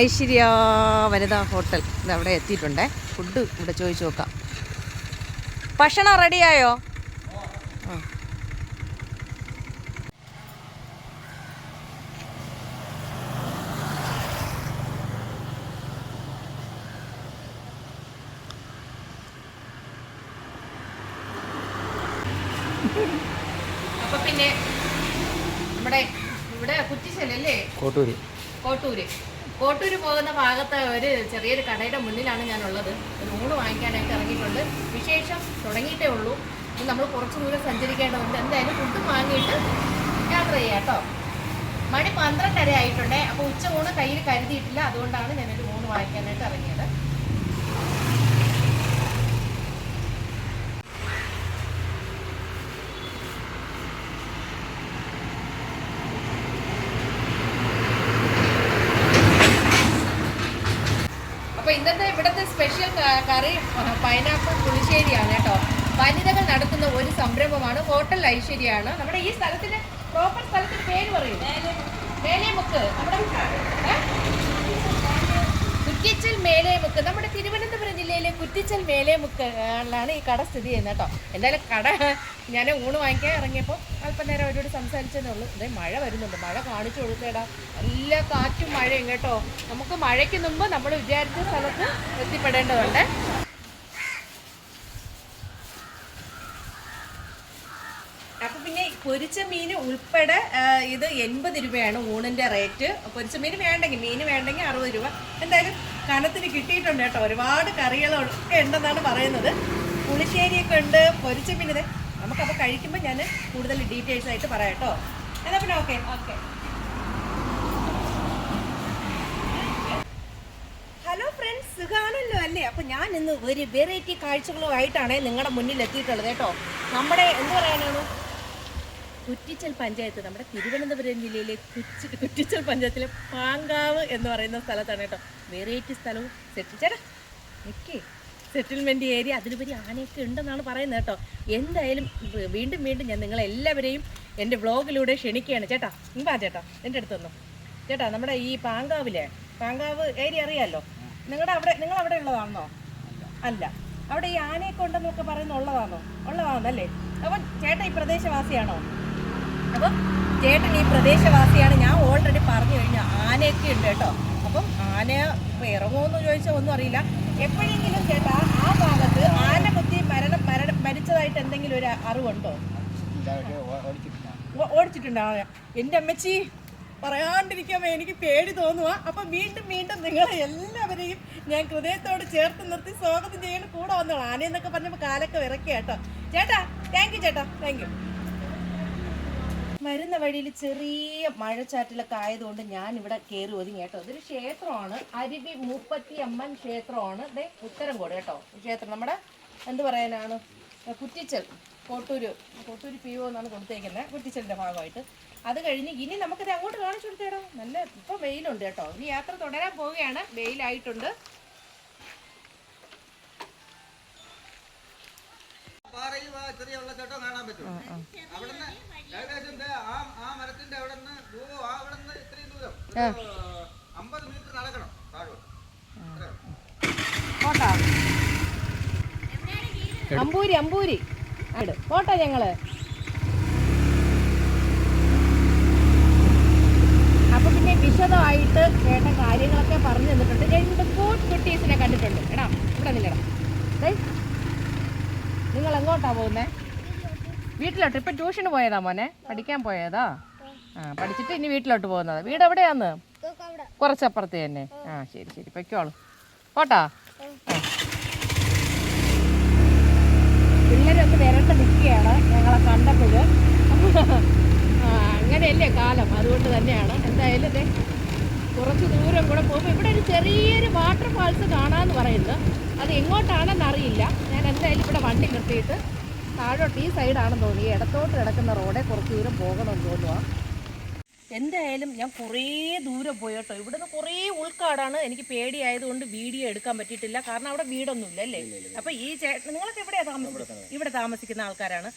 ഐശ്വര്യ വനിതാ ഹോട്ടൽ. ഇത് അവിടെ എത്തിയിട്ടുണ്ടേ. ഫുഡ് ഇവിടെ ചോദിച്ചു നോക്കാം. ഭക്ഷണം റെഡിയായോ ആ. അപ്പൊ പിന്നെ നമ്മുടെ ഇവിടെ കുറ്റിച്ചല്ലേ കോട്ടൂര്. കോട്ടൂര് പോകുന്ന ഭാഗത്ത് ഒരു ചെറിയൊരു കടയുടെ മുന്നിലാണ് ഞാനുള്ളത്. ഒരു ഊണ് വാങ്ങിക്കാനായിട്ട് ഇറങ്ങിയിട്ടുണ്ട്. വിശേഷം തുടങ്ങിയിട്ടേ ഉള്ളൂ. ഇനി നമ്മൾ കുറച്ച് ദൂരം സഞ്ചരിക്കേണ്ടതുണ്ട്. എന്തായാലും ഫുഡ് വാങ്ങിയിട്ട് യാത്ര ചെയ്യാം കേട്ടോ. മണി പന്ത്രണ്ടര ആയിട്ടുണ്ടേ അപ്പോൾ ഉച്ച ഊണ് കയ്യിൽ കരുതിയിട്ടില്ല. അതുകൊണ്ടാണ് ഞാനൊരു ഊണ് വാങ്ങിക്കാനായിട്ട് ഇറങ്ങിയത് അപ്പൊ ഇന്നത്തെ ഇവിടുത്തെ സ്പെഷ്യൽ കറി പൈനാപ്പിൾ പുളിശ്ശേരിയാണ് കേട്ടോ വനിതകൾ നടത്തുന്ന ഒരു സംരംഭമാണ്. ഹോട്ടൽ ഐശ്വര്യാണ് നമ്മുടെ ഈ സ്ഥലത്തിന് പ്രോപ്പർ സ്ഥലത്തിന്റെ പേര് പറയും. നമ്മുടെ? കുറ്റിച്ചൽ മേലേമുക്ക്. നമ്മുടെ തിരുവനന്തപുരം ജില്ലയിലെ കുറ്റിച്ചൽ മേലേമുക്ക് ാണ് ഈ കട സ്ഥിതി ചെയ്യുന്നത് കേട്ടോ. എന്തായാലും കട ഞാൻ ഊണ് വാങ്ങിക്കാൻ ഇറങ്ങിയപ്പോൾ അല്പം നേരം അവരോട് സംസാരിച്ചതേ ഉള്ളൂ. ഇതേ മഴ വരുന്നുണ്ട്. മഴ കാണിച്ചു കൊടുത്തേടാ നല്ല കാറ്റും മഴയും കേട്ടോ. നമുക്ക് മഴയ്ക്ക് മുമ്പ് നമ്മൾ വിചാരിച്ച സ്ഥലത്ത് എത്തിപ്പെടേണ്ടതുണ്ട് അപ്പൊ പിന്നെ പൊരിച്ച മീൻ ഉൾപ്പെടെ ഇത് എൺപത് രൂപയാണ് ഊണിന്റെ റേറ്റ്. പൊരിച്ച മീൻ വേണ്ടെങ്കിൽ മീൻ വേണ്ടെങ്കിൽ അറുപത് രൂപ. എന്തായാലും കനത്തിന് കിട്ടിയിട്ടുണ്ട് കേട്ടോ. ഒരുപാട് കറികളൊക്കെ ഉണ്ടെന്നാണ് പറയുന്നത്. പുളിശ്ശേരിയൊക്കെ ഉണ്ട് പൊരിച്ച മീൻ ഇത്. നമുക്കപ്പോൾ കഴിക്കുമ്പോൾ ഞാൻ കൂടുതൽ ഡീറ്റെയിൽസ് ആയിട്ട് പറയാം കേട്ടോ. പിന്നെ ഓക്കെ ഓക്കെ. ഹലോ ഫ്രണ്ട്സ് സുഖാണല്ലോ അല്ലേ? അപ്പം ഞാൻ ഇന്ന് ഒരു വെറൈറ്റി കാഴ്ചകളുമായിട്ടാണ് നിങ്ങളുടെ മുന്നിൽ എത്തിയിട്ടുള്ളത് കേട്ടോ. നമ്മുടെ എന്ത് പറയാനാണ്? കുറ്റിച്ചൽ പഞ്ചായത്ത് നമ്മുടെ തിരുവനന്തപുരം ജില്ലയിലെ കുറ്റി കുറ്റിച്ചൽ പഞ്ചായത്തിലെ പാങ്കാവ് എന്ന് പറയുന്ന സ്ഥലത്താണ് കേട്ടോ. വെറൈറ്റി സ്ഥലവും സെറ്റിൽ ചേട്ടാ നിൽക്കേ സെറ്റിൽമെന്റ് ഏരിയ അതിലുപരി ആനയൊക്കെ ഉണ്ടെന്നാണ് പറയുന്നത് കേട്ടോ. എന്തായാലും വീണ്ടും വീണ്ടും ഞാൻ നിങ്ങളെല്ലാവരെയും എന്റെ വ്ളോഗിലൂടെ ക്ഷണിക്കുകയാണ്. ചേട്ടാ ഇമ്പാ ചേട്ടാ എന്റെ അടുത്തൊന്നും ചേട്ടാ നമ്മുടെ ഈ പാങ്കാവിലെ പാങ്കാവ് ഏരിയ അറിയാമല്ലോ നിങ്ങളുടെ അവിടെ നിങ്ങൾ അവിടെ ഉള്ളതാണോ? അല്ല. അവിടെ ഈ ആനയൊക്കെ ഉണ്ടെന്നൊക്കെ പറയുന്ന ഉള്ളതാണോ? ഉള്ളതാണെന്നല്ലേ അപ്പം ചേട്ടാ ഈ പ്രദേശവാസിയാണോ? അപ്പം ചേട്ടൻ ഈ പ്രദേശവാസിയാണ്. ഞാൻ ഓൾറെഡി പറഞ്ഞു കഴിഞ്ഞു ആനയൊക്കെ ഉണ്ട് കേട്ടോ. അപ്പം ആന ഇപ്പം ഇറങ്ങുമെന്ന് ചോദിച്ചാൽ ഒന്നും അറിയില്ല. എപ്പോഴെങ്കിലും ചേട്ടാ ആ ഭാഗത്ത് ആന കുത്തി മരണം മരിച്ചതായിട്ട് എന്തെങ്കിലും ഒരു അറിവുണ്ടോ? ഓടിച്ചിട്ടുണ്ടോ? എന്റെ അമ്മച്ചി പറയാണ്ടിരിക്കാൻ എനിക്ക് പേടി തോന്നുക അപ്പം വീണ്ടും വീണ്ടും നിങ്ങളെ എല്ലാവരെയും ഞാൻ ഹൃദയത്തോട് ചേർത്ത് നിർത്തി സ്വാഗതം ചെയ്യണം. കൂടെ വന്നോളാം. ആനയെന്നൊക്കെ പറഞ്ഞപ്പോൾ കാലൊക്കെ ഇറക്കിയ കേട്ടോ. ചേട്ടാ താങ്ക് യു ചേട്ടാ. താങ്ക് യു വരുന്ന വഴിയിൽ ചെറിയ മഴച്ചാറ്റിലൊക്കെ ആയതുകൊണ്ട് ഞാൻ ഇവിടെ കയറി ഒതുങ്ങി കേട്ടോ. ഇതൊരു ക്ഷേത്രമാണ്. അരുവി മുപ്പത്തി അമ്മൻ ക്ഷേത്രമാണ്. ദേ ഉത്തരംകോട് കേട്ടോ. ക്ഷേത്രം നമ്മുടെ എന്ത് പറയാനാണ്? കുറ്റിച്ചൽ. കോട്ടൂര്. കോട്ടൂര് പി ഒ എന്നാണ് കൊടുത്തേക്കുന്നത്. കുറ്റിച്ചലിന്റെ ഭാഗമായിട്ട്. അത് കഴിഞ്ഞ് ഇനി നമുക്കിത് അങ്ങോട്ട് കാണിച്ചു കൊടുത്തേടോ. നല്ല ഇപ്പം വെയിലുണ്ട് കേട്ടോ. ഇനി യാത്ര തുടരാൻ പോവുകയാണ്. വെയിലായിട്ടുണ്ട്. പാറയിൽ ചെറിയ വെള്ളച്ചാട്ടം കാണാൻ പറ്റും. അവിടുന്ന് ഏകദേശം ദേ ആ ആ മരത്തിന്റെ അവിടെ നിന്ന് അവിടെ നിന്ന് ഇത്രയും ദൂരം. അമ്പത് മീറ്റർ നടക്കണം താഴോട്ട്. പോട്ടാ അമ്പൂരി അമ്പൂരി. ആട്. പോട്ടെ ഞങ്ങൾ. അപ്പൊ പിന്നെ വിശദമായിട്ട് കേട്ട കാര്യങ്ങളൊക്കെ പറഞ്ഞു തന്നിട്ടുണ്ട്. രണ്ട് കോട്ട് കുട്ടീസിനെ കണ്ടിട്ടുണ്ട്. എടാ ഇവിടെ നില്ലടാ ദേ, നിങ്ങൾ എങ്ങോട്ടാ പോകുന്നേ? വീട്ടിലോട്ട് ഇപ്പൊ ട്യൂഷന് പോയതാ മോനെ? പഠിക്കാൻ പോയതാ? ആ പഠിച്ചിട്ട് ഇനി വീട്ടിലോട്ട് പോകുന്നത്. വീട് എവിടെയാന്ന്? കുറച്ചപ്പുറത്ത് തന്നെ. ആ ശരി ശരി. പൊയ്ക്കോളൂ. പോട്ടാ? പിള്ളേരൊക്കെ നിരട്ട് നിൽക്കുകയാണ് ഞങ്ങളെ കണ്ടപ്പോൾ. അങ്ങനെയല്ലേ കാലം? അതുകൊണ്ട് തന്നെയാണ്. എന്തായാലും ഇതേ കുറച്ച് ദൂരം കൂടെ പോകുമ്പോൾ ഇവിടെ ഒരു ചെറിയൊരു വാട്ടർ ഫാൾസ് കാണാമെന്ന് പറയുന്നത് അത് എങ്ങോട്ടാണെന്ന് അറിയില്ല. ഞാൻ എന്തായാലും ഇവിടെ വണ്ടി നിർത്തിയിട്ട് താഴോട്ട് ഈ സൈഡാണെന്ന് തോന്നി ഇടത്തോട്ട് കിടക്കുന്ന റോഡെ കുറച്ച് ദൂരം പോകണമെന്ന് തോന്നുക എന്തായാലും ഞാൻ കുറേ ദൂരം പോയി കേട്ടോ. ഇവിടുന്ന് കുറേ ഉൾക്കാടാണ്. എനിക്ക് പേടിയായതുകൊണ്ട് വീഡിയോ എടുക്കാൻ പറ്റിയിട്ടില്ല. കാരണം അവിടെ വീടൊന്നുമില്ല അല്ലേ? അപ്പൊ ഈ ചേട്ടൻ നിങ്ങളൊക്കെ എവിടെയാ താമസിക്കുന്നത് ഇവിടെ താമസിക്കുന്ന ആൾക്കാരാണ്.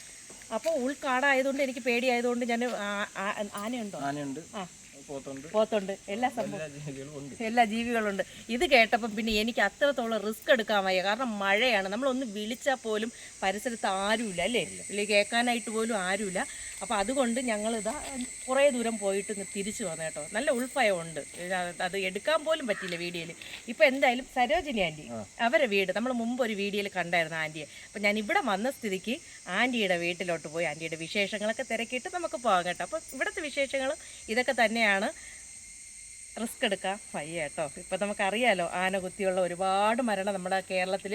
അപ്പോൾ ഉൾക്കാടായതുകൊണ്ട് എനിക്ക് പേടിയായതുകൊണ്ട് ഞാൻ ആനയുണ്ടോ? ആനയുണ്ട്. ആ. പോത്തുണ്ട്. എല്ലാ സംഭവം എല്ലാ ജീവികളുണ്ട്. ഇത് കേട്ടപ്പം പിന്നെ എനിക്ക് അത്രത്തോളം റിസ്ക് എടുക്കാൻ വയ്യ. കാരണം മഴയാണ്. നമ്മളൊന്ന് വിളിച്ചാൽ പോലും പരിസരത്ത് ആരുമില്ല അല്ലേ? ഇല്ല. കേൾക്കാനായിട്ട് പോലും ആരുമില്ല. അപ്പോൾ അതുകൊണ്ട് ഞങ്ങൾ ഇതാ കുറേ ദൂരം പോയിട്ട് തിരിച്ചു വന്നു കേട്ടോ. നല്ല ഉൾഭയമുണ്ട്. അത് എടുക്കാൻ പോലും പറ്റിയില്ല വീഡിയോയിൽ ഇപ്പോൾ എന്തായാലും സരോജിനി ആന്റി അവരെ വീട് നമ്മൾ മുമ്പ് ഒരു വീഡിയോയിൽ കണ്ടായിരുന്നു ആന്റിയെ അപ്പോൾ ഞാൻ ഇവിടെ വന്ന സ്ഥിതിക്ക് ആന്റിയുടെ വീട്ടിലോട്ട് പോയി. ആന്റിയുടെ വിശേഷങ്ങളൊക്കെ തിരക്കിയിട്ട് നമുക്ക് പോകാം കേട്ടോ. അപ്പോൾ ഇവിടുത്തെ വിശേഷങ്ങൾ ഇതൊക്കെ തന്നെയാണ്. റിസ്ക് എടുക്കാൻ വയ്യ കേട്ടോ. ഇപ്പം നമുക്കറിയാലോ ആന കുത്തിയുള്ള ഒരുപാട് മരണം നമ്മുടെ കേരളത്തിൽ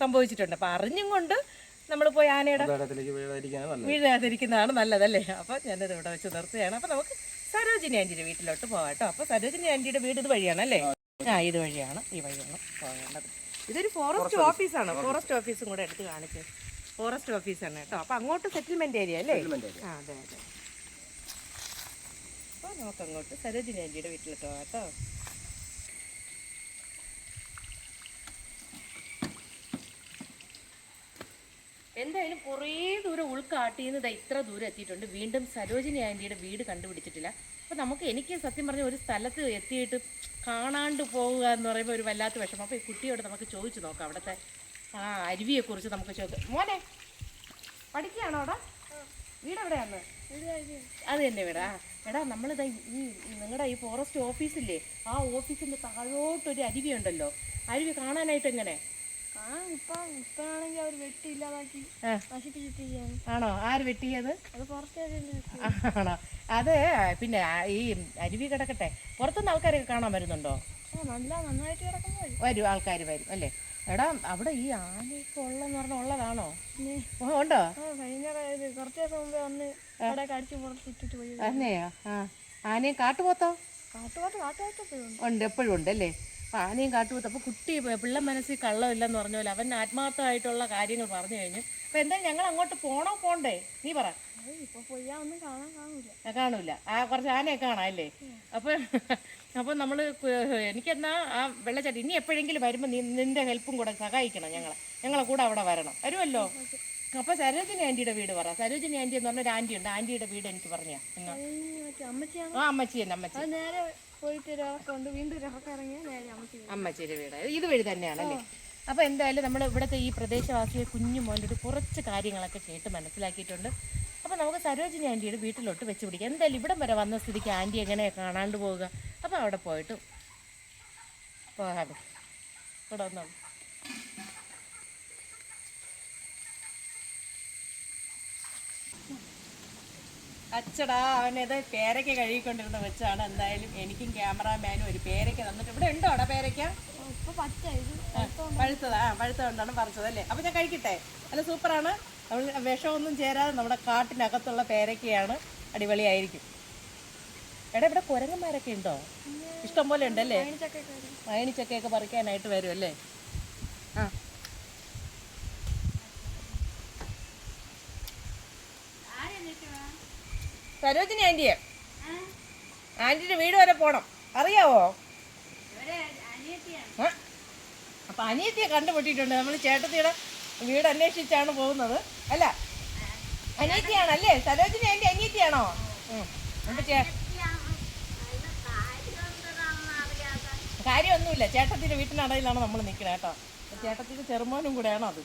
സംഭവിച്ചിട്ടുണ്ട്. അപ്പം അറിഞ്ഞും കൊണ്ട് നമ്മൾ പോയി ആനയുടെ വീഴാതിരിക്കുന്നതാണ് നല്ലതല്ലേ? അപ്പം ഞാനത് ഇവിടെ വെച്ച് നിർത്തുകയാണ്. അപ്പം നമുക്ക് സരോജിനി ആന്റിയുടെ വീട്ടിലോട്ട് പോകാം കേട്ടോ. അപ്പം സരോജിനി ആന്റിയുടെ വീട് ഇത് വഴിയാണ് അല്ലേ? ആ ഇത് വഴിയാണ്. ഈ വഴിയാണ് പോകേണ്ടത്. ഇതൊരു ഫോറസ്റ്റ് ഓഫീസാണ് ഫോറസ്റ്റ് ഓഫീസും കൂടെ എടുത്ത് കാണിച്ചത് ഫോറസ്റ്റ് ഓഫീസാണ് കേട്ടോ. അപ്പം അങ്ങോട്ട് സെറ്റിൽമെന്റ് ഏരിയ അല്ലേ. ആ അതെ അതെ. അപ്പോൾ നമുക്ക് അങ്ങോട്ട് സരോജിനി ആന്റിയുടെ വീട്ടിലോട്ട് പോകാം കേട്ടോ. എന്തായാലും കുറേ ദൂരം ഉൾക്കാട്ടിന്ന് ദാ ഇത്ര ദൂരം എത്തിയിട്ടുണ്ട്. വീണ്ടും സരോജിനി ആന്റിയുടെ വീട് കണ്ടുപിടിച്ചിട്ടില്ല. അപ്പോൾ നമുക്ക് എനിക്ക് സത്യം പറഞ്ഞ ഒരു സ്ഥലത്ത് എത്തിയിട്ട് കാണാണ്ട് പോവുക എന്ന് പറയുമ്പോൾ ഒരു വല്ലാത്ത വിഷമം. അപ്പോൾ ഈ കുട്ടിയോട് നമുക്ക് ചോദിച്ചു നോക്കാം. അവിടുത്തെ ആ അരുവിയെക്കുറിച്ച് നമുക്ക് ചോദിക്കാം മോനെ പഠിക്കുകയാണോ അവിടെ? വീട് എവിടെയാണ് അത് തന്നെ വീടാ. എടാ നമ്മളിതാ ഈ നിങ്ങളുടെ ഈ ഫോറസ്റ്റ് ഓഫീസില്ലേ ആ ഓഫീസിന്റെ താഴോട്ടൊരു അരുവി ഉണ്ടല്ലോ. അരുവി കാണാനായിട്ട് എങ്ങനെ? ആണോ? ആര് വെട്ടിയത്? ആണോ? അത് പിന്നെ ഈ അരുവി കിടക്കട്ടെ. പുറത്തുനിന്ന് ആൾക്കാരൊക്കെ കാണാൻ വരുന്നുണ്ടോ? വരും ആൾക്കാർ വരും അല്ലേ? എടാ അവിടെ ഈ ആനയൊക്കെ ഉള്ളെന്ന് പറഞ്ഞാൽ ഉള്ളതാണോ? ഉണ്ടോ? കുറച്ച് ദിവസം മുമ്പേ വന്ന് അവിടെ കടിച്ച് പുറത്തിട്ടിട്ട് പോയി. അന്നെയോ ആ. ആനയും കാട്ടുപോത്തോ? ഉണ്ട്. എപ്പോഴും ഉണ്ട് അല്ലേ? അപ്പോൾ ആനയും കാട്ടുപോത്ത്. അപ്പോൾ കുട്ടി പിള്ള മനസ്സിൽ കള്ളമില്ലെന്ന് പറഞ്ഞ പോലെ അവൻ ആത്മാർത്ഥമായിട്ടുള്ള കാര്യങ്ങൾ പറഞ്ഞു കഴിഞ്ഞു. അപ്പോൾ എന്തായാലും ഞങ്ങൾ അങ്ങോട്ട് പോണോ പോണ്ടേ? നീ പറ. അത് ഇപ്പൊ ഒന്നും കാണാൻ കാണൂല. ആ, കുറച്ച് ആനയെ കാണാം അല്ലേ? അപ്പോൾ അപ്പോൾ നമ്മൾ എനിക്കെന്നാ ആ വെള്ളച്ചാട്ടം ഇനി എപ്പോഴെങ്കിലും വരുമ്പോൾ നീ നിന്റെ ഹെൽപ്പും കൂടെ സഹായിക്കണം ഞങ്ങളെ. ഞങ്ങളെ കൂടെ അവിടെ വരണം. വരുമല്ലോ? അപ്പോൾ സരോജിനി ആന്റിയുടെ വീട് പറ. സരോജിനി ആന്റി എന്ന് പറഞ്ഞ ഒരു ആന്റി ഉണ്ട്. ആന്റിയുടെ വീട് എനിക്ക് പറഞ്ഞാ ആ അമ്മച്ചി തന്നെ അമ്മച്ചി. നേരെ പോയിട്ട് വീണ്ടും നേരെ അമ്മച്ചി. അമ്മച്ചിയുടെ വീട്. ഇത് വഴി തന്നെയാണല്ലേ അപ്പോൾ എന്തായാലും നമ്മൾ ഇവിടുത്തെ ഈ പ്രദേശവാസിയെ കുഞ്ഞു മോന്റെ കുറച്ച് കാര്യങ്ങളൊക്കെ കേട്ട് മനസ്സിലാക്കിയിട്ടുണ്ട്. അപ്പോൾ നമുക്ക് സരോജിനി ആന്റിയുടെ വീട്ടിലോട്ട് വെച്ച് പിടിക്കാം. എന്തായാലും ഇവിടം വരെ വന്ന സ്ഥിതിക്ക് ആന്റി എങ്ങനെ കാണാണ്ട് പോവുക? അപ്പോൾ അവിടെ പോയിട്ട് പോകാം. ഇവിടെ വന്നോ. അച്ചടാ അവനത് പേരയ്ക്ക കഴുകിക്കൊണ്ടിരുന്ന വെച്ചാണ് എന്തായാലും എനിക്കും ക്യാമറാമാനും ഒരു പേരയ്ക്ക തന്നിട്ട് ഇവിടെ ഉണ്ടോ അവിടെ പേരയ്ക്ക? പഴുത്തതാ പഴുത്ത കൊണ്ടാണ് പറിച്ചത് അല്ലേ അപ്പോൾ ഞാൻ കഴിക്കട്ടെ. അല്ല സൂപ്പറാണ്. നമ്മൾ വിഷമൊന്നും ചേരാതെ നമ്മുടെ കാട്ടിനകത്തുള്ള പേരയ്ക്കയാണ് അടിപൊളിയായിരിക്കും. എടാ ഇവിടെ കുരങ്ങന്മാരൊക്കെ ഉണ്ടോ? ഇഷ്ടം പോലെ ഉണ്ടല്ലേ? ചക്കയൊക്കെ വരും മയണിച്ചക്കയൊക്കെ പറിക്കാനായിട്ട് വരും അല്ലേ ആ സരോജിനി ആന്റിയെ ആന്റിയുടെ വീട് വരെ പോണം. അറിയാവോ? അപ്പൊ അനിയത്തിയെ കണ്ടുപിട്ടിട്ടുണ്ട് നമ്മൾ ചേട്ടത്തിയുടെ വീട് അന്വേഷിച്ചാണ് പോകുന്നത്. അല്ല അനിയത്തിയാണ് അല്ലേ സരോജിനി ആന്റി അനിയത്തിയാണോ? ഉം. അപ്പൊ ചേ കാര്യമൊന്നുമില്ല. ചേട്ടത്തിന്റെ വീട്ടിനടയിലാണ് നമ്മൾ നിൽക്കുന്നത് കേട്ടോ. ചേട്ടത്തിന്റെ ചെറുമോനും കൂടെയാണോ അത്?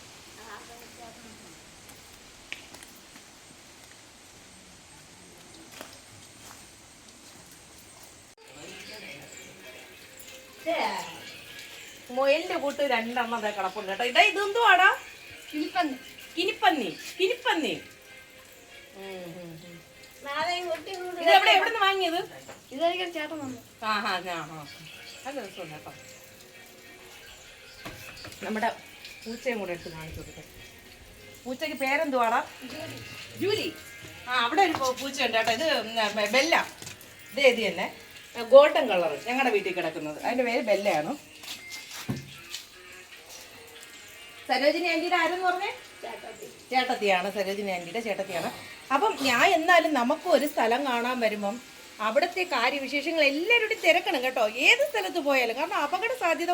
മൊയിലിന്റെ കൂട്ട് രണ്ടെണ്ണം അതെ കിടപ്പുണ്ട് കേട്ടോ. ഇതാ ഇതെന്തോ ആടാ കിനിപ്പന്നി. കിനിപ്പന്നി. കുട്ടി ഇത് എവിടെ എവിടെ നിന്ന് വാങ്ങിയത്? ഇതായിരിക്കും ചേട്ടൻ വന്നു ആ ഹാ ആ ഹാ നല്ല രസമുണ്ട് കേട്ടോ. നമ്മുടെ പൂച്ചയും കൂടെ എടുത്ത് കാണിച്ചു കൊടുക്കാം. പൂച്ചയ്ക്ക് പേരെന്തുവാടാ? ജൂലി. ആ അവിടെ ഒരു പൂച്ച പൂച്ചയുണ്ട് കേട്ടോ. ഇത് ബെല്ല. ഇത് ഇത് തന്നെ ഗോൾഡൻ കളർ ഞങ്ങളുടെ വീട്ടിൽ കിടക്കുന്നത്. അതിന്റെ പേര് ബെല്ലയാണ്. സരോജിനി ആന്റിയുടെ ആരെന്ന് പറഞ്ഞേ? ചേട്ടത്തിയാണ് സരോജിനി ആന്റിയുടെ ചേട്ടത്തിയാണ്. അപ്പം ഞാൻ എന്നാലും നമുക്ക് ഒരു സ്ഥലം കാണാൻ വരുമ്പം അവിടുത്തെ കാര്യവിശേഷങ്ങൾ എല്ലാവരോടും തിരക്കണം കേട്ടോ. ഏത് സ്ഥലത്ത് പോയാലും. കാരണം അപകട സാധ്യത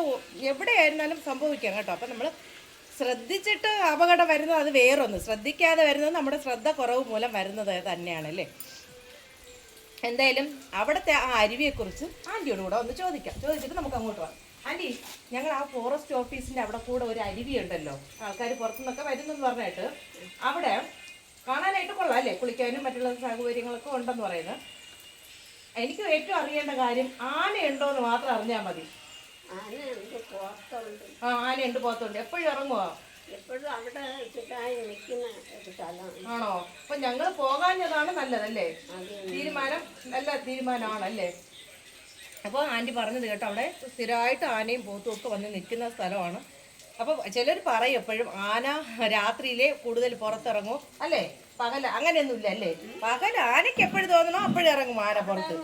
എവിടെയായിരുന്നാലും സംഭവിക്കാം കേട്ടോ. അപ്പം നമ്മൾ ശ്രദ്ധിച്ചിട്ട് അപകടം വരുന്നത് അത് വേറൊന്ന്. ശ്രദ്ധിക്കാതെ വരുന്നത് നമ്മുടെ ശ്രദ്ധ കുറവ് മൂലം വരുന്നത് തന്നെയാണ് അല്ലേ? എന്തായാലും അവിടുത്തെ ആ അരുവിയെക്കുറിച്ച് ആന്റിയോട് കൂടെ ഒന്ന് ചോദിക്കാം. ചോദിച്ചിട്ട് നമുക്ക് അങ്ങോട്ട് പോകാം ആന്റി ഞങ്ങൾ ആ ഫോറസ്റ്റ് ഓഫീസിന്റെ അവിടെ കൂടെ ഒരു അരുവി ഉണ്ടല്ലോ. ആൾക്കാർ പുറത്തുനിന്നൊക്കെ വരുന്നെന്ന് പറഞ്ഞിട്ട് അവിടെ കാണാനായിട്ട് കൊള്ളാം അല്ലേ? കുളിക്കാനും മറ്റുള്ള സൗകര്യങ്ങളൊക്കെ ഉണ്ടെന്ന് പറയുന്നത്. എനിക്ക് ഏറ്റവും അറിയേണ്ട കാര്യം ആനയുണ്ടോ എന്ന് മാത്രം അറിഞ്ഞാൽ മതി. ആ ആനയുണ്ട് പോത്തുണ്ട്. എപ്പോഴും ഇറങ്ങുമോ ആണോ? അപ്പൊ ഞങ്ങൾ പോകാഞ്ഞതാണ് നല്ലതല്ലേ? തീരുമാനം നല്ല തീരുമാനമാണല്ലേ? അപ്പോൾ ആന്റി പറഞ്ഞത് കേട്ടോ അവിടെ സ്ഥിരമായിട്ട് ആനയും പോത്തും ഒക്കെ വന്ന് നിൽക്കുന്ന സ്ഥലമാണ്. അപ്പോൾ ചിലർ പറയും എപ്പോഴും ആന രാത്രിയിലെ കൂടുതൽ പുറത്തിറങ്ങും. അല്ലേ? പകൽ അങ്ങനെയൊന്നുമില്ല അല്ലേ? പകൽ ആനയ്ക്ക് എപ്പോഴും തോന്നണോ അപ്പോഴും ഇറങ്ങും ആന പുറത്ത്?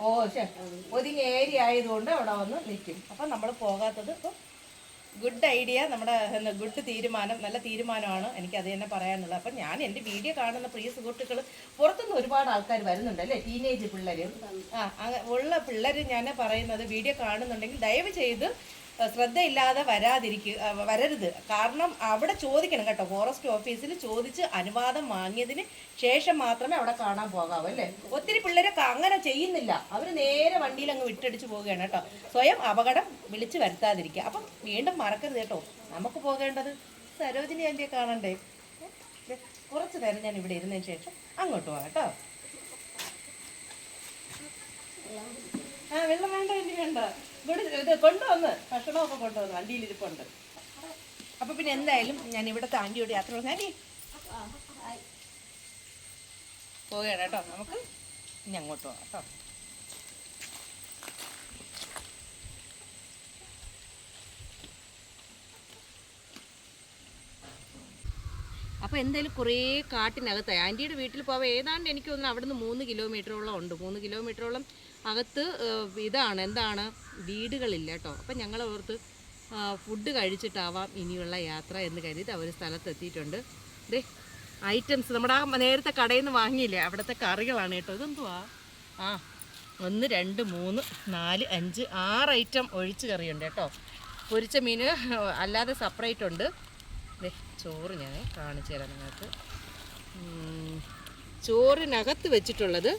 ഓ ശരി. ഒതുങ്ങിയ ഏരിയ ആയതുകൊണ്ട് അവിടെ വന്ന് നിൽക്കും. അപ്പം നമ്മൾ പോകാത്തത് ഇപ്പം ഗുഡ് ഐഡിയ നമ്മുടെ ഗുഡ് തീരുമാനം നല്ല തീരുമാനമാണ് എനിക്ക് അത് തന്നെ പറയാനുള്ളത്. അപ്പം ഞാൻ എന്റെ വീഡിയോ കാണുന്ന പ്രിയ സുഹൃത്തുക്കൾ പുറത്തുനിന്ന് ഒരുപാട് ആൾക്കാർ വരുന്നുണ്ട് അല്ലേ? ടീനേജ് പിള്ളേർ ആ ഉള്ള പിള്ളേർ ഞാൻ പറയുന്നത് വീഡിയോ കാണുന്നുണ്ടെങ്കിൽ ദയവ് ചെയ്ത് ശ്രദ്ധയില്ലാതെ വരാതിരിക്കുക വരരുത്. കാരണം അവിടെ ചോദിക്കണം കേട്ടോ. ഫോറസ്റ്റ് ഓഫീസിൽ ചോദിച്ച് അനുവാദം വാങ്ങിയതിന് ശേഷം മാത്രമേ അവിടെ കാണാൻ പോകാവൂ അല്ലേ? ഒത്തിരി പിള്ളേരൊക്കെ അങ്ങനെ ചെയ്യുന്നില്ല. അവർ നേരെ വണ്ടിയിൽ അങ്ങ് വിട്ടടിച്ച് പോവുകയാണ് കേട്ടോ. സ്വയം അപകടം വിളിച്ചു വരുത്താതിരിക്കുക. അപ്പം വീണ്ടും മറക്കരുത് കേട്ടോ. നമുക്ക് പോകേണ്ടത് സരോജിനി ആന്റിയെ കാണണ്ടേ? കുറച്ച് നേരം ഞാൻ ഇവിടെ ഇരുന്നതിന് ശേഷം അങ്ങോട്ട് പോകാം കേട്ടോ. ആ വെള്ളം വേണ്ട വേണ്ടി വേണ്ട. ഇവിടെ ഇത് കൊണ്ടുവന്ന് ഭക്ഷണമൊക്കെ കൊണ്ടുവന്ന് വണ്ടിയിൽ ഇരിപ്പുണ്ട് അപ്പൊ പിന്നെ എന്തായാലും ഞാൻ ഇവിടുത്തെ ആന്റിയോട് യാത്ര പറഞ്ഞു ആന്റി പോവുകയാണ് കേട്ടോ നമുക്ക് ഇനി അങ്ങോട്ട് പോകാം കേട്ടോ. അപ്പോൾ എന്തായാലും കുറേ കാട്ടിനകത്തായി. ആന്റിയുടെ വീട്ടിൽ പോകാൻ ഏതാണ്ട് എനിക്ക് തോന്നുന്നു അവിടെ നിന്ന് മൂന്ന് കിലോമീറ്ററോളം ഉണ്ട്. മൂന്ന് കിലോമീറ്ററോളം അകത്ത് ഇതാണ്. എന്താണ്? വീടുകളില്ല കേട്ടോ. അപ്പം ഞങ്ങൾ ഓർത്ത് ഫുഡ് കഴിച്ചിട്ടാവാം ഇനിയുള്ള യാത്ര എന്ന് കരുതി അവർ സ്ഥലത്തെത്തിയിട്ടുണ്ട് ദേ ഐറ്റംസ് നമ്മുടെ ആ നേരത്തെ കടയിൽ നിന്ന് വാങ്ങിയില്ലേ? അവിടുത്തെ കറികളാണ് കേട്ടോ. ഇതെന്തുവാ? ആ ഒന്ന് രണ്ട് മൂന്ന് നാല് അഞ്ച് ആറ് ഐറ്റം ഒഴിച്ച് കറിയുണ്ട് കേട്ടോ. പൊരിച്ച മീൻ അല്ലാതെ സെപ്പറേറ്റ് ഉണ്ട്. ചോറ് ഞാൻ കാണിച്ചു തരാം നിങ്ങൾക്ക്. ചോറിനകത്ത് വെച്ചിട്ടുള്ളത്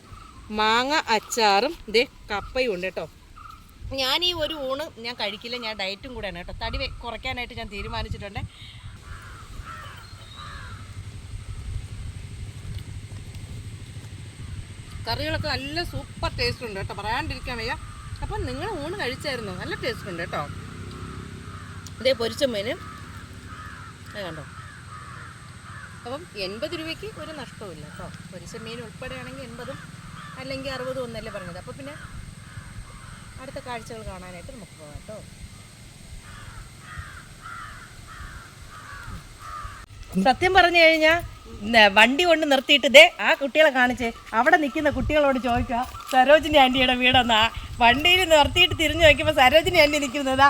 മാങ്ങ അച്ചാറും ദേ കപ്പയും ഉണ്ട് കേട്ടോ. ഞാൻ ഈ ഒരു ഊണ് ഞാൻ കഴിക്കില്ല ഞാൻ ഡയറ്റും കൂടെയാണ് കേട്ടോ. തടി കുറയ്ക്കാനായിട്ട് ഞാൻ തീരുമാനിച്ചിട്ടുണ്ട്. കറികളൊക്കെ നല്ല സൂപ്പർ ടേസ്റ്റ് ഉണ്ട് കേട്ടോ. പറയാണ്ടിരിക്കാൻ വയ്യ. അപ്പം നിങ്ങൾ ഊണ് കഴിച്ചായിരുന്നു? നല്ല ടേസ്റ്റ് ഉണ്ട് കേട്ടോ. ഇതേ പൊരിച്ച മീന് അത് കണ്ടോ? അപ്പം എൺപത് രൂപയ്ക്ക് ഒരു നഷ്ടവുമില്ല കേട്ടോ. ഒരു മീൻ ഉൾപ്പെടെയാണെങ്കിൽ എൺപതും അല്ലെങ്കിൽ അറുപതും ഒന്നല്ലേ പറഞ്ഞത്. അപ്പോൾ പിന്നെ അടുത്ത കാഴ്ചകൾ കാണാനായിട്ട് നമുക്ക് പോകാം കേട്ടോ. സത്യം പറഞ്ഞു കഴിഞ്ഞാൽ വണ്ടി കൊണ്ട് നിർത്തിയിട്ട് ദേ ആ കുട്ടികളെ കാണിച്ച്. അവിടെ നിൽക്കുന്ന കുട്ടികളോട് ചോദിക്കുക സരോജിനി ആന്റിയുടെ വീടെന്നാ? വണ്ടിയിൽ നിർത്തിയിട്ട് തിരിഞ്ഞു നോക്കിയപ്പോൾ സരോജിനി ആന്റി നിൽക്കുന്നതാ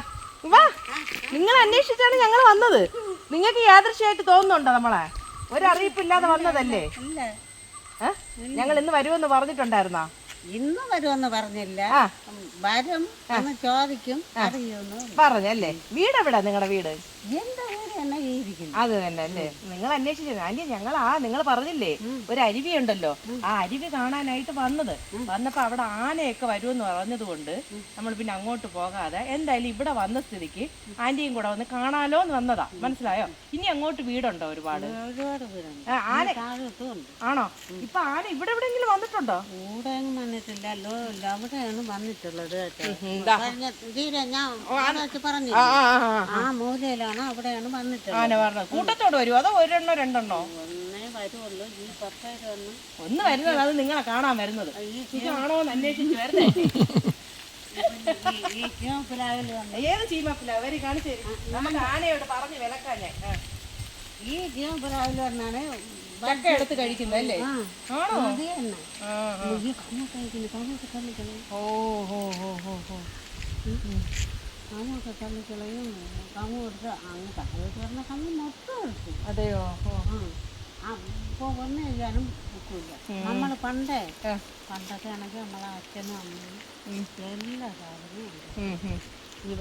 വാ നിങ്ങൾ അന്വേഷിച്ചാണ് ഞങ്ങൾ വന്നത്. നിങ്ങൾക്ക് യാദൃശ്യമായിട്ട് തോന്നുന്നുണ്ടോ നമ്മളെ? ഒരറിയിപ്പില്ലാതെ വന്നതല്ലേ? ഞങ്ങൾ ഇന്ന് വരുമെന്ന് പറഞ്ഞിട്ടുണ്ടായിരുന്നോ? ഇന്ന് വരുമെന്ന് പറഞ്ഞില്ല. വരും ചോദിക്കും അറിയുന്നു പറഞ്ഞല്ലേ? വീട് എവിടെ നിങ്ങളുടെ വീട്? അത് തന്നെ അല്ലേ? നിങ്ങൾ അന്വേഷിച്ചു ആന്റി ഞങ്ങൾ ആ നിങ്ങൾ പറഞ്ഞില്ലേ? ഒരു അരുവി ഉണ്ടല്ലോ ആ അരുവി കാണാനായിട്ട് വന്നത്. വന്നപ്പോ അവിടെ ആനയൊക്കെ വരുമെന്ന് പറഞ്ഞത് കൊണ്ട് നമ്മൾ പിന്നെ അങ്ങോട്ട് പോകാതെ എന്തായാലും ഇവിടെ വന്ന സ്ഥിതിക്ക് ആന്റിയും കൂടെ വന്ന് കാണാലോ എന്ന് വന്നതാ മനസ്സിലായോ? ഇനി അങ്ങോട്ട് വീടുണ്ടോ ഒരുപാട്? ആന ആണോ? ഇപ്പൊ ആന ഇവിടെ എവിടെയെങ്കിലും വന്നിട്ടുണ്ടോ? അവിടെയാണ് വന്നിട്ടുള്ളത് കേട്ടോ. ഞാൻ പറഞ്ഞു ആ ആ, അവിടെയാണ് വന്നിട്ടുള്ളത്. ആന പറഞ്ഞത് കൂട്ടത്തോട് വരുമോ അതോ ഒരെണ്ണോ രണ്ടെണ്ണോ? ഒന്നേ വരുള്ളൂ ഈ പത്തേര് വന്ന് ഒന്ന് വരുന്നത് അത് നിങ്ങളെ കാണാൻ വരുന്നത്. ഇതാണോ എന്ന് അന്വേഷിച്ച് വരുന്നേ ഈ ചുവപ്പിലാവിൽ വന്ന് ഏത് ചീമപ്പില്ല അവർ കാണിച്ചു തരും. നമുക്ക് ആനയോട് പറഞ്ഞു വിലക്കാൻ ഞാൻ. ആ. ഈ ചുവപ്പിലാവിൽ വന്നാണ് ചക്ക എടുത്ത് കഴിക്കുന്നത് അല്ലേ? ആ ആണോ? അത് തന്നെ. ആ, ആ. ഈ കമ്മ കഴിക്കുന്നു കമ്മൊക്കെ തള്ളിക്കളയും ഓ ഹോ ഹോ ഹോ ഹോ. കമ്മൊക്കെ തള്ളിക്കളയും കമ്മ കൊടുത്ത് അങ്ങ് തള്ളിട്ട് പറഞ്ഞ കമ്മ മൊത്തം എടുത്തു. അതെയോ? അപ്പോൾ ഒന്നും ചെയ്യാനും ഒക്കില്ല. നമ്മൾ പണ്ടേ. പണ്ടൊക്കെ ആണെങ്കിൽ നമ്മളെ അച്ഛനും അമ്മയും എല്ലാ കാര്യവും.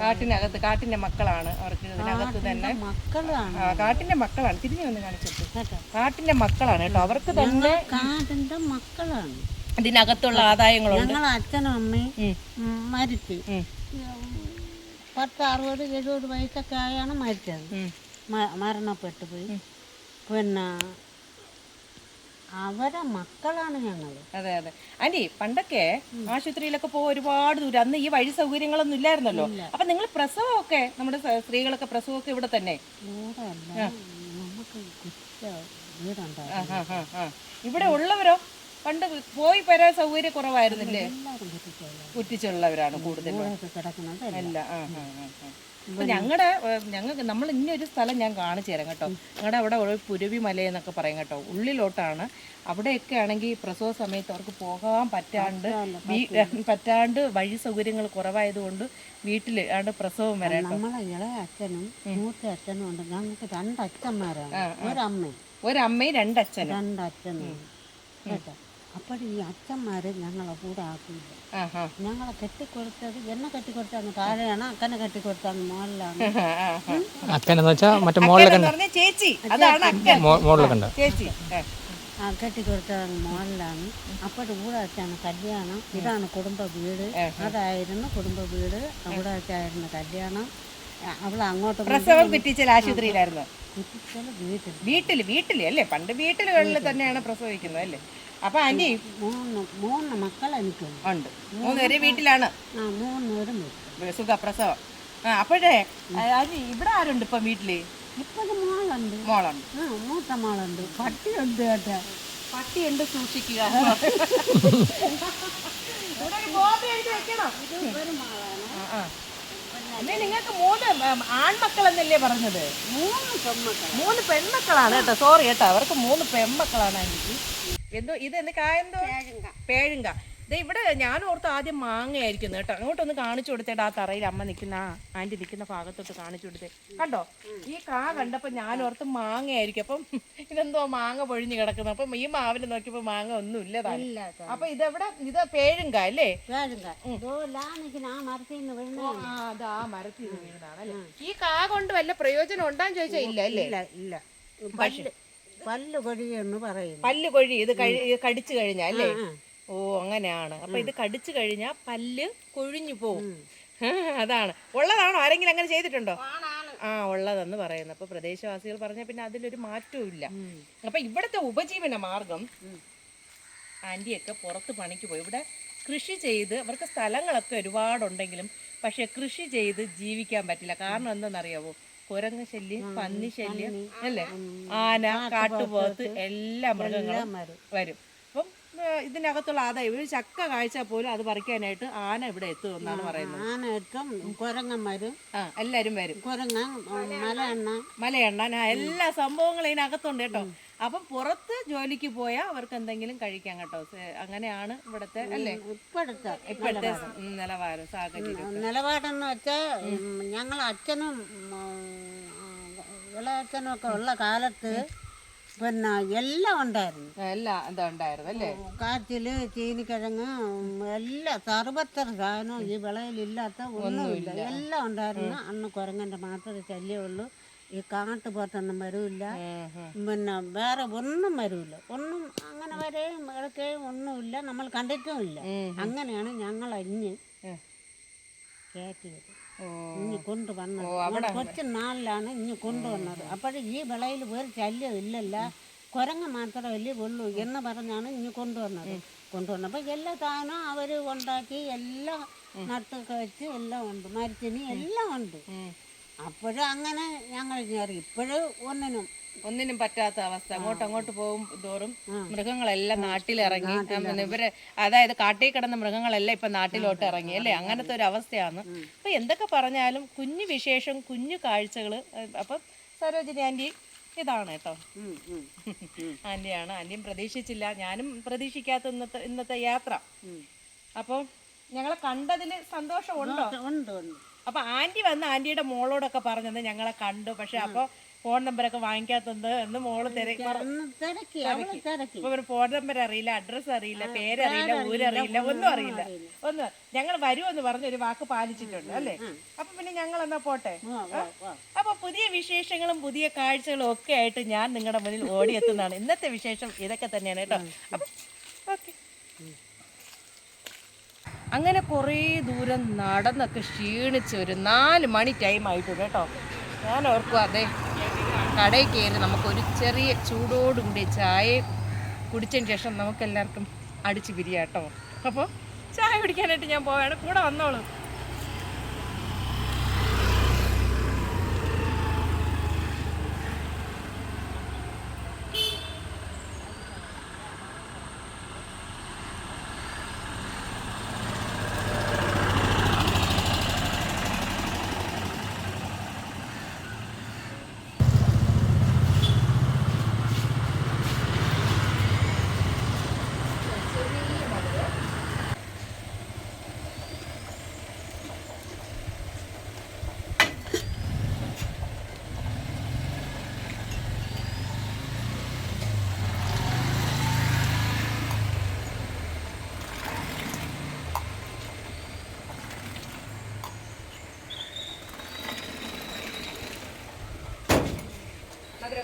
കാട്ടിനകത്ത് കാട്ടിന്റെ മക്കളാണ് അവർക്ക് ഇതിനകത്ത് തന്നെ. മക്കളാണ്. കാട്ടിന്റെ മക്കളാണ്. തിരിഞ്ഞു വന്ന് കാണിച്ചിട്ട് കേട്ടോ. കാട്ടിന്റെ മക്കളാണ് കേട്ടോ. അവർക്ക് തന്നെ കാട്ടിന്റെ മക്കളാണ്. ഇതിനകത്തുള്ള ആദായങ്ങളുണ്ട്. ഞങ്ങളെ അച്ഛനും അമ്മയും മരിച്ചു. പത്ത് അറുപത് എഴുപത് വയസ്സൊക്കെ ആയാണ് മരിച്ചത്. മരണപ്പെട്ടു പോയി. പിന്നെ അവരെ മക്കളാണ് ഞങ്ങൾ അതെ അതെ. അനി പണ്ടൊക്കെ ആശുപത്രിയിലൊക്കെ പോകാൻ ഒരുപാട് ദൂരം. അന്ന് ഈ വഴി സൗകര്യങ്ങളൊന്നും ഇല്ലായിരുന്നല്ലോ. അപ്പൊ നിങ്ങൾ പ്രസവമൊക്കെ നമ്മുടെ സ്ത്രീകളൊക്കെ പ്രസവമൊക്കെ ഇവിടെ തന്നെ. ഇവിടെ ഉള്ളവരോ? പണ്ട് പോയി വരാൻ സൗകര്യ കുറവായിരുന്നില്ലേ? കുറ്റിച്ചുള്ളവരാണ് കൂടുതലും. അല്ല ആ ആ ആ ആ. അപ്പൊ ഞങ്ങളുടെ ഞങ്ങൾക്ക് നമ്മൾ ഇന്നൊരു സ്ഥലം ഞാൻ കാണിച്ചു തരാം കേട്ടോ. ഞങ്ങളുടെ അവിടെ ഒരു പുരവി മല എന്നൊക്കെ പറയും കേട്ടോ. ഉള്ളിലോട്ടാണ്. അവിടെയൊക്കെ ആണെങ്കിൽ പ്രസവ സമയത്ത് അവർക്ക് പോകാൻ പറ്റാണ്ട് പറ്റാണ്ട് വഴി സൗകര്യങ്ങൾ കുറവായതുകൊണ്ട് വീട്ടിൽ ആണ്ട് പ്രസവം വരെ നമ്മളെ ഇളയ അച്ഛനും മൂത്ത അച്ഛനും ഉണ്ട്. ഞങ്ങൾക്ക് രണ്ട് അച്ഛന്മാരാണ് ഒരമ്മയും. ഒരമ്മയും രണ്ടച്ഛനും. രണ്ട് അച്ഛനും കേട്ടോ? അപ്പോൾ ഈ അച്ഛന്മാരെ ഞങ്ങളെ കൂടെ ആക്കിയില്ല. ഞങ്ങളെ കെട്ടിക്കൊടുത്തത് എന്നെ കെട്ടിക്കൊടുത്ത അങ്ങ് താഴെയാണ് അക്കനെ കെട്ടിക്കൊടുത്ത അങ്ങ് ആ, ആ. അക്കനെന്ന് വെച്ചാൽ മറ്റേ മോളിലൊക്കെ അക്കൻ എന്ന് ചേച്ചി. അതാണ് അക്കൻ. മോളിലൊക്കെ ചേച്ചി. ആ. ആ കെട്ടിക്കൊടുത്ത അങ്ങ് മുകളിലാണ്. അപ്പോൾ ഇവിടെ വെച്ചാണ് കല്യാണം. ഇതാണ് കുടുംബ വീട്. അതായിരുന്നു കുടുംബ വീട്. അവിടെ വെച്ചായിരുന്നു കല്യാണം. അവൾ അങ്ങോട്ട് പ്രസവം കിട്ടിച്ചാൽ ആശുപത്രിയിലായിരുന്നു. വീട്ടിൽ വീട്ടിൽ. വീട്ടിൽ വീട്ടിൽ അല്ലേ? പണ്ട് വീട്ടിലുകളിൽ തന്നെയാണ് പ്രസവിക്കുന്നത് അല്ലേ? അപ്പൊ അനി മൂന്ന് മൂന്ന് മക്കൾ എനിക്കുണ്ട് ഉണ്ട്. മൂന്ന് പേര് വീട്ടിലാണ്. ആ മൂന്ന് പേരും വീട്ടിൽ സുഖ പ്രസവം ആ അപ്പോഴേ ആന്റി ഇവിടെ ആരുണ്ട് ഇപ്പൊ വീട്ടിൽ? ഇപ്പോഴും മോളുണ്ട്. മോളുണ്ട്. ആ മൂത്ത മോളുണ്ട്. പട്ടിയുണ്ട് കേട്ടോ. പട്ടിയുണ്ട് സൂക്ഷിക്കുക? ഇവിടെ ഒരു ബോർഡ് എഴുതി വെക്കണം? ആ, ആ. അല്ലേ നിങ്ങൾക്ക് മൂന്ന് ഉം, ആൺമക്കൾ എന്നല്ലേ പറഞ്ഞത്? മൂന്ന് പെൺമക്കൾ മൂന്ന് പെൺമക്കളാണ് കേട്ടോ. സോറി കേട്ടോ. അവർക്ക് മൂന്ന് പെൺമക്കളാണ് എനിക്ക് എന്തോ ഇത് എന്ത് കായന്തോ? പേഴുങ്ക. ഇവിടെ ഞാൻ ഓർത്ത് ആദ്യം മാങ്ങയായിരിക്കുന്നു കേട്ടോ. അങ്ങോട്ടൊന്ന് കാണിച്ചു കൊടുത്തേട്ടാ ആ തറയിൽ അമ്മ നിൽക്കുന്ന ആന്റി നിൽക്കുന്ന ഭാഗത്തോട്ട് കാണിച്ചു കൊടുത്തേ. കണ്ടോ? ഈ കാ കണ്ടപ്പോൾ ഞാൻ ഓർത്ത് മാങ്ങയായിരിക്കും. അപ്പം ഇതെന്തോ മാങ്ങ പൊഴിഞ്ഞു കിടക്കുന്നു. അപ്പം ഈ മാവിൽ നോക്കിയപ്പോ മാങ്ങ ഒന്നും ഇല്ലതാണ് ഇല്ല അപ്പൊ ഇതെവിടെ? ഇത് പേഴുങ്ക അല്ലേ? ആ മരത്തിൽ അല്ലേ? ഈ കാ കൊണ്ട് വല്ല പ്രയോജനം ഉണ്ടാന്ന് ചോദിച്ചാൽ ഇല്ല അല്ലേ? ഇല്ല ഇല്ല. പല്ല് കൊഴി കൊഴിയെന്ന് പറയുന്നു പല്ല് കൊഴി ഇത് കഴി- ഇത് കടിച്ചു കഴിഞ്ഞ അല്ലേ? ഓ അങ്ങനെയാണ്. അപ്പൊ ഇത് കടിച്ചു കഴിഞ്ഞാ പല്ല് കൊഴിഞ്ഞു പോവും. അതാണ്. ഉള്ളതാണോ? ആരെങ്കിലും അങ്ങനെ ചെയ്തിട്ടുണ്ടോ? ആ ഉള്ളതെന്ന് പറയുന്നു. അപ്പൊ പ്രദേശവാസികൾ പറഞ്ഞ പിന്നെ അതിലൊരു മാറ്റവും ഇല്ല. അപ്പൊ ഇവിടുത്തെ ഉപജീവന മാർഗം ആന്റിയൊക്കെ പുറത്ത് പണിക്ക് പോയി. ഇവിടെ കൃഷി ചെയ്ത് അവർക്ക് സ്ഥലങ്ങളൊക്കെ ഒരുപാടുണ്ടെങ്കിലും പക്ഷെ കൃഷി ചെയ്ത് ജീവിക്കാൻ പറ്റില്ല. കാരണം എന്താണെന്നറിയാവോ? കുരങ്ങ് ശല്യം പന്നി ശല്യം അല്ലേ? ആന കാട്ടുപോത്ത് എല്ലാ മൃഗങ്ങളും വരും. അപ്പം ഇതിനകത്തുള്ള ആദായം ഒരു ചക്ക കാഴ്ച പോലും അത് പറിക്കാനായിട്ട് ആന ഇവിടെ എത്തും എന്നാണ് പറയുന്നത്. ആന എത്തും കുരങ്ങന്മാരും ആ എല്ലാരും വരും. കുരങ്ങ മലയെണ്ണ. ആ, എല്ലാ സംഭവങ്ങളും ഇതിനകത്തുണ്ട് കേട്ടോ. അപ്പം പുറത്ത് ജോലിക്ക് പോയാൽ അവർക്ക് എന്തെങ്കിലും കഴിക്കാം കേട്ടോ. അങ്ങനെയാണ് ഇവിടുത്തെ അല്ലേ? ഇപ്പോഴത്തെ നിലവാരം സാഹചര്യം നിലപാടെന്ന് വെച്ചാൽ ഞങ്ങൾ അച്ഛനും ഇളയച്ഛനും ഒക്കെ ഉള്ള കാലത്ത് പിന്നെ എല്ലാം ഉണ്ടായിരുന്നു. എല്ലാം എന്താ ഉണ്ടായിരുന്നു അല്ലേ? കാച്ചിൽ ചീനിക്കിഴങ്ങ് എല്ലാ സർവത്ര സാധനവും ഈ വിളയിലില്ലാത്ത ഒന്നുമില്ല. എല്ലാം ഉണ്ടായിരുന്നു. അന്ന് കുരങ്ങന്റെ മാത്രമേ ശല്യമുള്ളൂ. ഈ കാട്ടുപോത്തൊന്നും വരില്ല. പിന്നെ വേറെ ഒന്നും വരില്ല. ഒന്നും അങ്ങനെ വരെയും ഇടയ്ക്കുകയും ഒന്നുമില്ല. നമ്മൾ കണ്ടിട്ടുമില്ല. അങ്ങനെയാണ് ഞങ്ങൾ അഞ്ഞ്. കയറ്റിയത്. ഇനി കൊണ്ടുവന്നത്. കൊച്ചു നാളിലാണ് ഇനി കൊണ്ടുവന്നത്. അപ്പോഴും ഈ വിളയിൽ വേറെ ശല്യം ഇല്ലല്ല കുരങ്ങ് മാത്രമല്ലേ ഉള്ളൂ എന്ന് പറഞ്ഞാണ് ഇനി കൊണ്ടുവന്നത്. കൊണ്ടുവന്നപ്പോൾ എല്ലാ സാധനവും അവർ ഉണ്ടാക്കി എല്ലാം നട്ടൊക്കെ വെച്ച് എല്ലാം ഉണ്ട്. മരച്ചിനി എല്ലാം ഉണ്ട്. അപ്പോഴും അങ്ങനെ ഞങ്ങൾ കയറി. ഇപ്പോഴും ഒന്നിനും ഒന്നിനും പറ്റാത്ത അവസ്ഥ. അങ്ങോട്ട് അങ്ങോട്ട് പോകും തോറും മൃഗങ്ങളെല്ലാം നാട്ടിലിറങ്ങി. ഇവരെ അതായത് കാട്ടിൽ കിടന്ന മൃഗങ്ങളെല്ലാം ഇപ്പൊ നാട്ടിലോട്ട് ഇറങ്ങി. അല്ലേ? അങ്ങനത്തെ ഒരു അവസ്ഥയാണ്. അപ്പൊ എന്തൊക്കെ പറഞ്ഞാലും കുഞ്ഞു വിശേഷം കുഞ്ഞു കാഴ്ചകൾ. അപ്പൊ സരോജിനി ആന്റി ഇതാണ് കേട്ടോ. ആന്റിയാണ് ആന്റിയും പ്രതീക്ഷിച്ചില്ല. ഞാനും പ്രതീക്ഷിക്കാത്ത ഇന്നത്തെ ഇന്നത്തെ യാത്ര. അപ്പോൾ ഞങ്ങളെ കണ്ടതിൽ സന്തോഷമുണ്ടോ? ഉണ്ട് ഉണ്ട്. അപ്പൊ ആന്റി വന്ന് ആന്റിയുടെ മോളോടൊക്കെ പറഞ്ഞത് ഞങ്ങളെ കണ്ടു. പക്ഷെ അപ്പൊ ഫോൺ നമ്പറൊക്കെ വാങ്ങിക്കാത്തത് എന്ന് മോൾ തിരക്കി. ഇപ്പൊ ഫോൺ നമ്പർ അറിയില്ല അഡ്രസ്സ് അറിയില്ല പേരറിയില്ല ഊരറിയില്ല ഒന്നും അറിയില്ല. ഒന്ന് ഞങ്ങൾ എന്ന് പറഞ്ഞ ഒരു വാക്ക് പാലിച്ചിട്ടുണ്ട് അല്ലേ? അപ്പൊ പിന്നെ ഞങ്ങൾ എന്നാ പോട്ടെ. അപ്പൊ പുതിയ വിശേഷങ്ങളും പുതിയ കാഴ്ചകളും ഒക്കെ ആയിട്ട് ഞാൻ നിങ്ങളുടെ മുന്നിൽ ഓടിയെത്തുന്നതാണ്. ഇന്നത്തെ വിശേഷം ഇതൊക്കെ തന്നെയാണ് കേട്ടോ. അപ്പൊ ഓക്കെ അങ്ങനെ കുറേ ദൂരം നടന്നൊക്കെ ക്ഷീണിച്ച് ഒരു നാല് മണി ടൈം ആയിട്ടുണ്ട് കേട്ടോ. ഞാൻ ഓർക്കുക അതെ കടയിൽ കയറി നമുക്കൊരു ചെറിയ ചൂടോടുകൂടി ചായ കുടിച്ചതിന് ശേഷം നമുക്കെല്ലാവർക്കും അടിച്ച് പിരിയാട്ടോ അപ്പോൾ ചായ കുടിക്കാനായിട്ട് ഞാൻ പോവാണ്. കൂടെ വന്നോളൂ.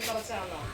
到站了。